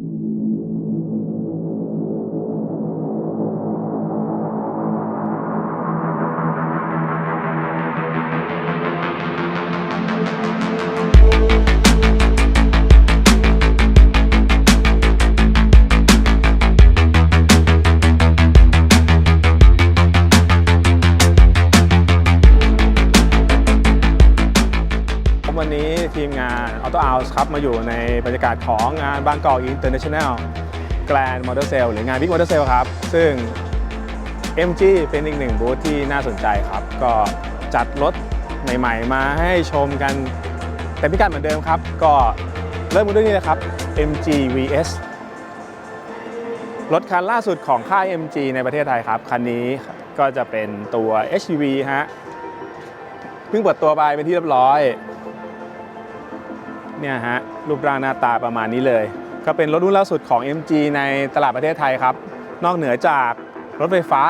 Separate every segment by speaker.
Speaker 1: thank you Auto House ครับ มาอยู่ในบรรยากาศของงานบางกอก International Grand Motor Sale หรืองาน Big Motor Sale ครับ ซึ่ง MG เป็นอีกหนึ่งบูธที่น่าสนใจครับ ก็จัดรถใหม่ ๆ มาให้ชมกันเต็มพิกัดเหมือนเดิมครับ ก็เริ่มกันด้วยนี่เลยครับ MG VS รถคันล่าสุดของค่าย MG ในประเทศไทยครับ คันนี้ก็จะเป็นตัว SUV ฮะ เพิ่งเปิดตัวไปเป็นที่เรียบร้อย เนี่ยฮะรูปร่างหน้าตาประมาณนี้เลย ก็เป็นรถรุ่นล่าสุดของ MG ในตลาดประเทศไทยครับ นอกเหนือจากรถไฟฟ้า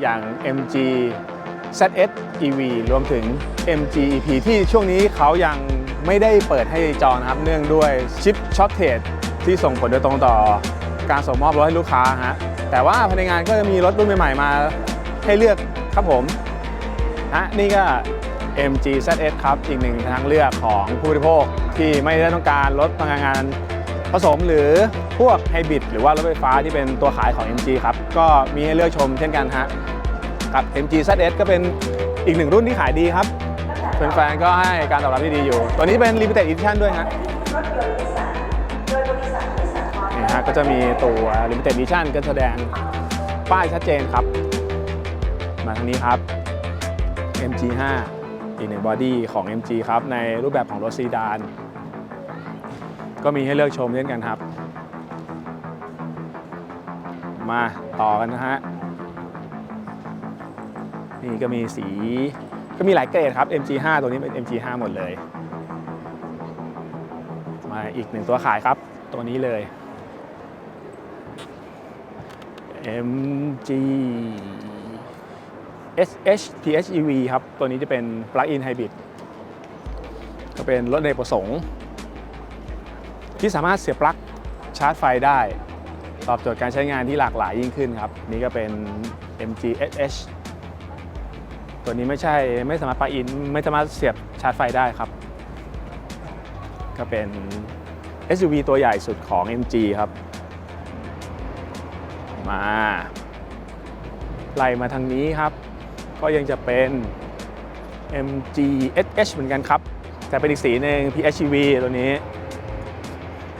Speaker 1: อย่าง MG ZS EV รวมถึง MG EP ที่ช่วงนี้เขายังไม่ได้เปิดให้จองนะครับเนื่องด้วยชิปช็อตเทรดที่ส่งผลโดยตรงต่อการส่งมอบรถให้ลูกค้าฮะแต่ว่าภายในงานก็จะมีรถรุ่นใหม่ๆมาให้เลือกครับผมฮะนี่ก็ MG ZS ครับ อีกหนึ่งทางเลือกของผู้บริโภคที่ไม่ได้ต้องการรถพลังงานผสมหรือพวกไฮบริดหรือว่ารถไฟฟ้าที่เป็นตัวขายของ MG ครับ ก็มีให้เลือกชมเช่นกันฮะกับ MG ZS ก็เป็นอีกหนึ่งรุ่นที่ขายดีครับแฟนๆก็ให้การตอบรับที่ดีอยู่ ตัวนี้เป็น Limited Edition ด้วยฮะนี่ฮะก็จะมีตัว Limited Edition ก็แสดงป้ายชัดเจนครับ มาทางนี้ครับ MG5 อีกหนึ่งบอดี้ของ MG ครับในรูปแบบของรถซีดาน ก็มีให้เลือกชมเช่นกันครับ มาต่อกันนะฮะ นี่ก็มีสีก็มีหลายเกรดครับ MG5 ตัวนี้เป็น MG5 หมดเลย มาอีกหนึ่งตัวขายครับ ตัวนี้เลย MG SH PHEV ครับ ตัวนี้จะเป็น Plug-in Hybrid ก็เป็นรถในประสงค์ ที่สามารถเสียบปลั๊กชาร์จไฟได้ ตอบโจทย์การใช้งานที่หลากหลายยิ่งขึ้นครับ นี่ก็เป็น MG SH ตัวนี้ไม่ใช่ไม่สามารถปลั๊กอินไม่สามารถเสียบชาร์จไฟได้ครับ ก็เป็น SUV ตัวใหญ่สุดของ MG ครับ มาไล่มาทางนี้ครับ ก็ยังจะเป็น MG SH เหมือนกันครับ แต่เป็นอีกสีหนึ่ง PHEV ตัวนี้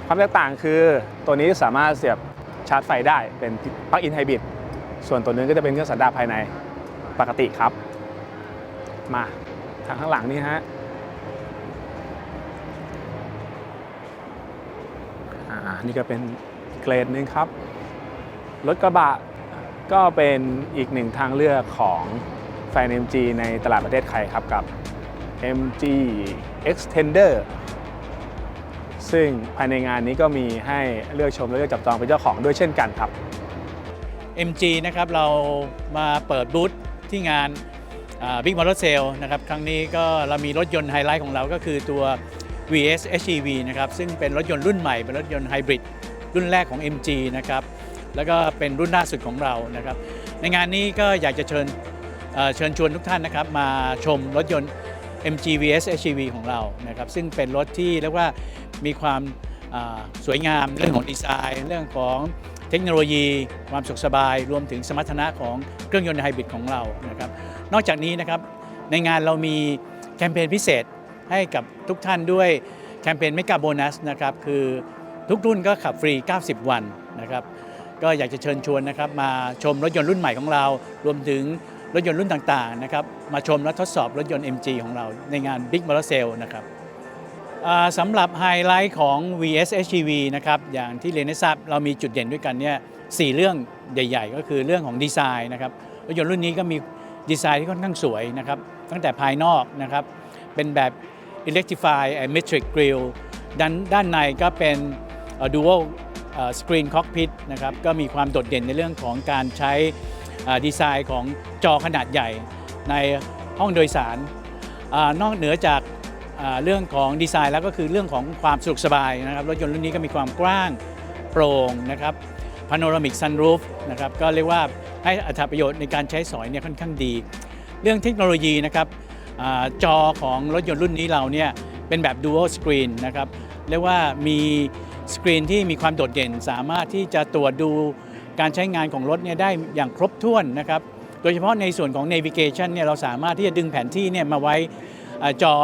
Speaker 1: ความแตกต่างคือตัวนี้สามารถเสียบชาร์จไฟได้เป็นปลั๊กอินไฮบริดส่วนตัวนึงก็จะเป็นเครื่องสันดาปภายในปกติครับ มาทางข้างหลังนี่ฮะอ่านี่ก็เป็นเกรดหนึ่งครับ รถกระบะก็เป็นอีกหนึ่งทางเลือกของ แฟน MG ในตลาดประเทศไทยครับกับ MG Extender ซึ่งภายในงานนี้ก็มีให้เลือกชมและเลือกจับจองเป็นเจ้าของด้วยเช่นกันครับ
Speaker 2: MG นะครับเรามาเปิดบูธที่งานบิ๊กมอเตอร์เซลนะครับครั้งนี้ก็เรามีรถยนต์ไฮไลท์ของเราก็คือตัว VS HEV นะครับซึ่งเป็นรถยนต์รุ่นใหม่ เป็นรถยนต์ไฮบริดรุ่นแรกของ MG นะครับแล้วก็เป็นรุ่นล่าสุดของเรานะครับในงานนี้ก็อยากจะเชิญ เชิญชวนทุกท่านนะครับมาชมรถยนต์ MG VS HEV ของเรานะครับซึ่งเป็นรถที่เรียกว่ามีความสวยงามเรื่องของดีไซน์ เรื่องของเทคโนโลยี ความสุขสบาย รวมถึงสมรรถนะของเครื่องยนต์ไฮบริดของเรานะครับนอกจากนี้นะครับในงานเรามีแคมเปญพิเศษให้กับทุกท่านด้วยแคมเปญไม่กาโบนัสนะครับคือทุกรุ่นก็ขับฟรี 90 วันนะครับก็อยากจะเชิญชวนนะครับมาชมรถยนต์รุ่นใหม่ของเรา รวมถึง รถยนต์รุ่นต่างๆนะครับมาชมและทดสอบรถยนต์ MG ของเราในงาน Big Motor Sale นะครับสำหรับไฮไลท์ของ VS HEV นะครับอย่างที่เรียนให้ทราบเรามีจุดเด่นด้วยกันเนี่ยสเรื่องใหญ่ ๆ ก็คือเรื่องของดีไซน์นะครับรถยนต์รุ่นนี้ก็มีดีไซน์ที่ค่อนข้างสวยนะครับตั้งแต่ภายนอกนะครับเป็นแบบ Electrify Metric Grille ด้านด้านในก็เป็น Dual Screen Cockpit นะครับก็มีความโดดเด่นในเรื่องของการใช้ ดีไซน์ของจอขนาดใหญ่ในห้องโดยสารอนอกเหนือจากเรื่องของดีไซน์แล้วก็คือเรื่องของความสะดวกสบายนะครับรถยนต์รุ่นนี้ก็มีความกว้างโปร่งนะครับพาโนรามิกซันรูฟนะครับก็เรียกว่าให้อัตราประโยชน์ในการใช้สอยเนี่ยค่อนข้างดี เรื่องเทคโนโลยีนะครับอจอของรถยนต์รุ่นนี้เราเนี่ยเป็นแบบ Dual Screen นะครับเรียกว่ามีสกรีนที่มีความโดดเด่น สามารถที่จะตรวจดู การใช้งานของรถเนี่ยได้อย่างครบถ้วนนะครับโดยเฉพาะในส่วนของ navigation เนี่ยเราสามารถที่จะดึงแผนที่เนี่ยมาไว้จอ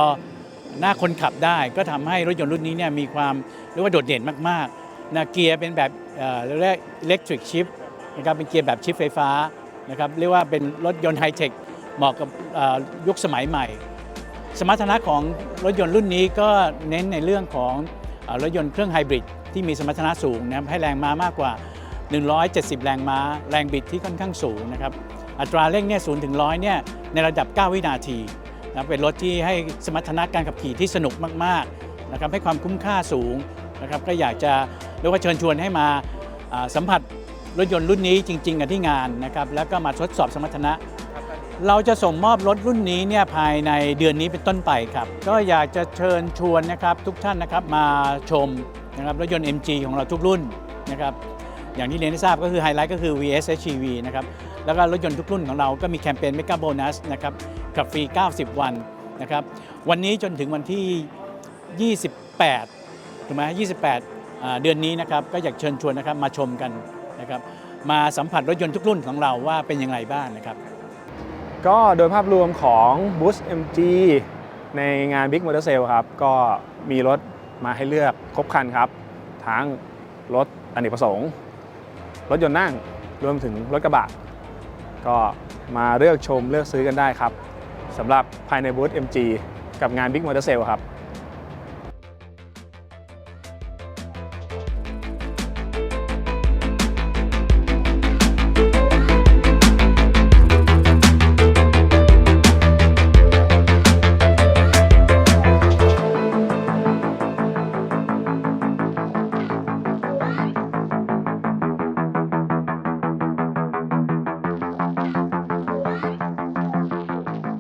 Speaker 2: หน้าคนขับได้ ก็ทำให้รถยนต์รุ่นนี้เนี่ยมีความเรียกว่าโดดเด่นมากๆนะเกียร์เป็นแบบเรียกว่า electric shift นะครับเป็นเกียร์แบบชิฟไฟฟ้านะครับเรียกว่าเป็นรถยนต์ไฮเทคเหมาะกับยุคสมัยใหม่ สมรรถนะของรถยนต์รุ่นนี้ก็เน้นในเรื่องของอรถยนต์เครื่องไฮบริดที่มีสมรรถนะสูงนะให้แรงม้ามากกว่า 170 แรงม้า แรงบิดที่ค่อนข้างสูงนะครับ อัตราเร่งเนี่ยศูนย์ถึงร้อยเนี่ยในระดับ 9 วินาทีนะเป็นรถที่ให้สมรรถนะการขับขี่ที่สนุกมากๆนะครับให้ความคุ้มค่าสูงนะครับก็อยากจะเรียกว่าเชิญชวนให้มาสัมผัสรถยนต์รุ่นนี้จริง ๆ กันที่งานนะครับแล้วก็มาทดสอบสมรรถนะ เราจะส่งมอบรถรุ่นนี้เนี่ยภายในเดือนนี้เป็นต้นไปครับ ก็อยากจะเชิญชวนนะครับทุกท่านนะครับมาชมนะครับรถยนต์ MG ของเราทุกรุ่นนะครับ อย่างที่เรียนให้ทราบก็คือไฮไลท์ก็คือ VS HEV นะครับ แล้วก็รถยนต์ทุกรุ่นของเราก็มีแคมเปญ Mega Bonus นะครับขับฟรี 90 วันนะครับ วันนี้จนถึงวันที่ 28 ถูกไหม28 เดือนนี้นะครับ ก็อยากเชิญชวนนะครับมาชมกันนะครับ มาสัมผัสรถยนต์ทุกรุ่นของเราว่าเป็นอย่างไรบ้างนะครับ
Speaker 1: ก็โดยภาพรวมของ Boost MG ในงาน Big Motor Sale ครับ ก็มีรถมาให้เลือกครบครันครับ ทั้งรถอเนกประสงค์ รถยนต์นั่งรวมถึงรถกระบะ ก็มาเลือกชมเลือกซื้อกันได้ครับสำหรับภายในบูธ MG กับงาน Big Motor Sale ครับ